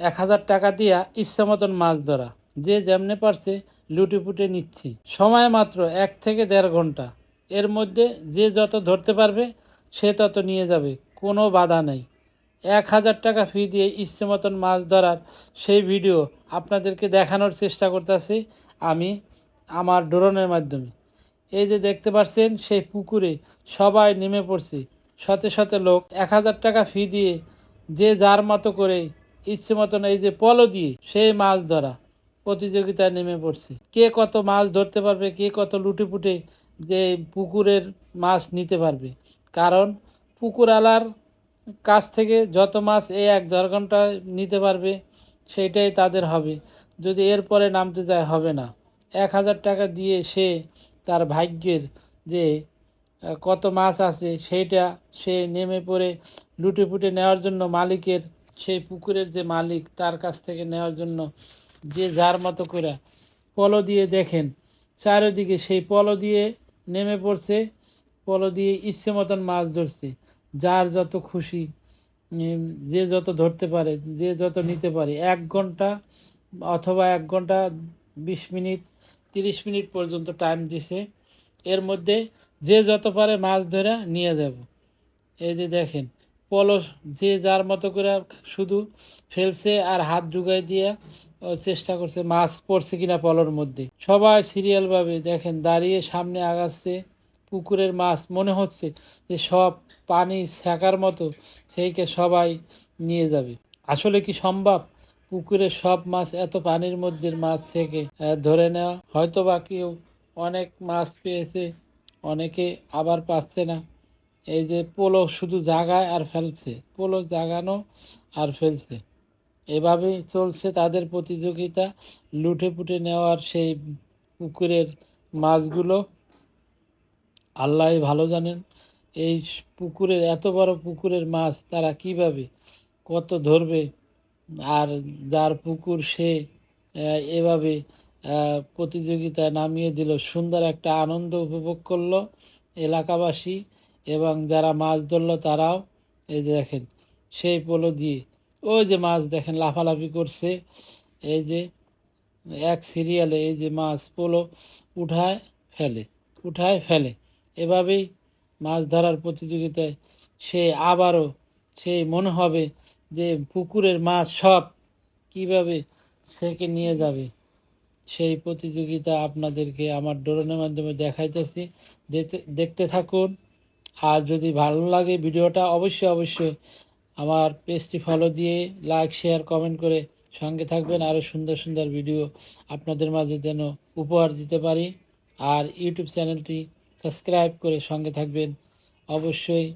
এক হাজার টাকা দিয়া ইচ্ছা মতন মাছ ধরা। যে যেমনে পারছে লুটে পুটে নিচ্ছি। সময় মাত্র এক থেকে দেড় ঘণ্টা। এর মধ্যে যে যত ধরতে পারবে, সে তত নিয়ে যাবে। কোনো বাধা নেই। এক হাজার টাকা ফি দিয়ে ইচ্ছে মতন মাছ ধরার সেই ভিডিও আপনাদেরকে দেখানোর চেষ্টা করতেছি আমি আমার ড্রোনের মাধ্যমে। এই যে দেখতে পাচ্ছেন সেই পুকুরে সবাই নেমে পড়ছে। শতে শতে লোক এক হাজার টাকা ফি দিয়ে যে যার মতো করে ইচ্ছে মতন এই যে পলো দিয়ে সেই মাছ ধরা। প্রতিযোগিতায় নেমে পড়ছে। কে কত মাছ ধরতে পারবে, কে কত লুটে পুটে যে পুকুরের মাছ নিতে পারবে। কারণ পুকুর আলার কাছ থেকে যত মাছ এই এক দেড় ঘণ্টা নিতে পারবে, সেইটাই তাদের হবে। যদি এরপরে নামতে যায়, হবে না। এক হাজার টাকা দিয়ে সে তার ভাগ্যের যে কত মাছ আছে, সেইটা সে নেমে পড়ে লুটে পুটে নেওয়ার জন্য মালিকের সেই পুকুরের যে মালিক তার কাছ থেকে নেওয়ার জন্য যে যার মতো করে পলো দিয়ে দেখেন, চারিদিকে সেই পলো দিয়ে নেমে পড়ছে, পলো দিয়ে ইচ্ছে মতন মাছ ধরছে। যার যত খুশি যে যত ধরতে পারে, যে যত নিতে পারে, এক ঘণ্টা অথবা এক ঘণ্টা বিশ মিনিট, তিরিশ মিনিট পর্যন্ত টাইম দিছে। এর মধ্যে যে যত পারে মাছ ধরে নিয়ে যাব। এই যে দেখেন পলো যে যার মতো করে শুধু ফেলছে আর হাত ঢুকাই দিয়ে চেষ্টা করছে মাছ পড়ছে কিনা পলোর মধ্যে। সবাই সিরিয়ালভাবে দেখেন, দাঁড়িয়ে সামনে আগাচ্ছে পুকুরের মাছ। মনে হচ্ছে যে সব পানি ছ্যাঁকার মতো সেইকে সবাই নিয়ে যাবে। আসলে কি সম্ভব? পুকুরের সব মাছ এত পানির মধ্যে মাছ থেকে ধরে নেওয়া। হয়তো বা কেউ অনেক মাছ পেয়েছে, অনেকে আবার পাচ্ছে না। এই যে পোলো শুধু জাগায় আর ফেলছে, পোলো জাগানো আর ফেলছে। এভাবেই চলছে তাদের প্রতিযোগিতা লুটে পুটে নেওয়ার সেই পুকুরের মাছগুলো। আল্লাহ ভালো জানেন, এই পুকুরের, এত বড় পুকুরের মাছ তারা কীভাবে কত ধরবে? আর যার পুকুর সে এভাবে প্রতিযোগিতায় নামিয়ে দিল, সুন্দর একটা আনন্দ উপভোগ করল এলাকাবাসী। এবং যারা মাছ ধরলো তারাও এই যে দেখেন, সেই পোলো দিয়ে। ওই যে মাছ দেখেন, লাফালাফি করছে। এই যে এক সিরিয়ালে এই যে মাছ পোলো উঠায় ফেলে উঠায় ফেলে। এভাবেই মাছ ধরার প্রতিযোগিতায় সে আবারও সেই মনে হবে যে পুকুরের মাছ সব কীভাবে সেকে নিয়ে যাবে। সেই প্রতিযোগিতা আপনাদেরকে আমার ড্রোনের মাধ্যমে দেখাইতেছি। দেখতে- দেখতে থাকুন। আর যদি ভালো লাগে ভিডিওটা, অবশ্যই অবশ্যই আমার পেজটি ফলো দিয়ে লাইক শেয়ার কমেন্ট করে সঙ্গে থাকবেন। আরও সুন্দর সুন্দর ভিডিও আপনাদের মাঝে যেন উপহার দিতে পারি। আর ইউটিউব চ্যানেলটি সাবস্ক্রাইব করে সঙ্গে থাকবেন। অবশ্যই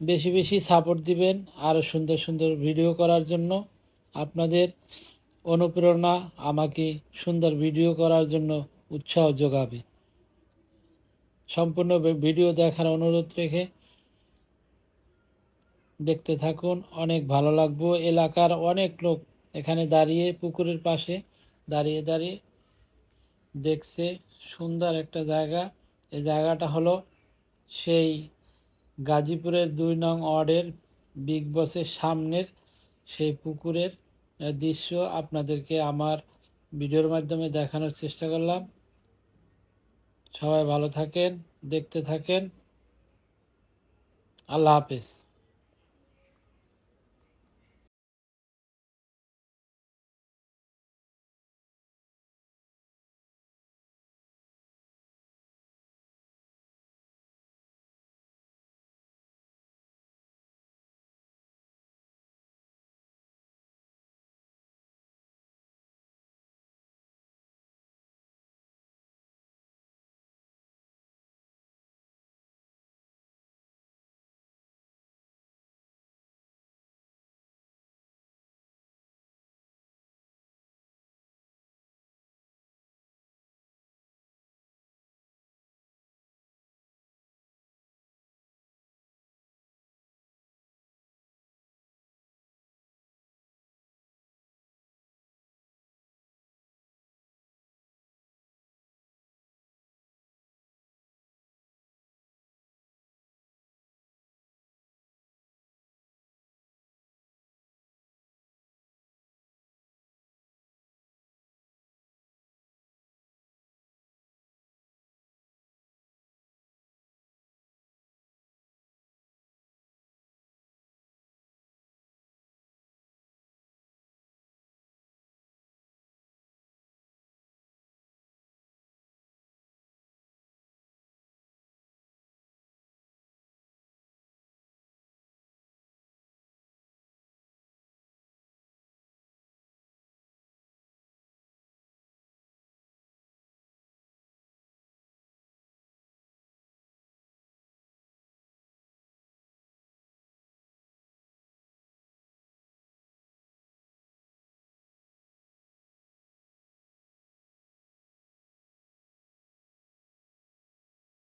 বেশি বেশি সাপোর্ট দিবেন আরও সুন্দর সুন্দর ভিডিও করার জন্য। আপনাদের অনুপ্রেরণা আমাকে সুন্দর ভিডিও করার জন্য উৎসাহ যোগাবে। সম্পূর্ণ ভিডিও দেখার অনুরোধ রেখে দেখতে থাকুন। অনেক ভালো লাগবে। এলাকার অনেক লোক এখানে দাঁড়িয়ে পুকুরের পাশে দাঁড়িয়ে দাঁড়িয়ে দেখছে সুন্দর একটা জায়গা। এই জায়গাটা হলো সেই গাজীপুরের দুই নং ওয়ার্ডের বিগ বসের সামনের সেই পুকুরের দৃশ্য। আপনাদেরকে আমার ভিডিওর মাধ্যমে দেখানোর চেষ্টা করলাম। সবাই ভালো থাকেন দেখতে থাকেন। আল্লাহ হাফেজ।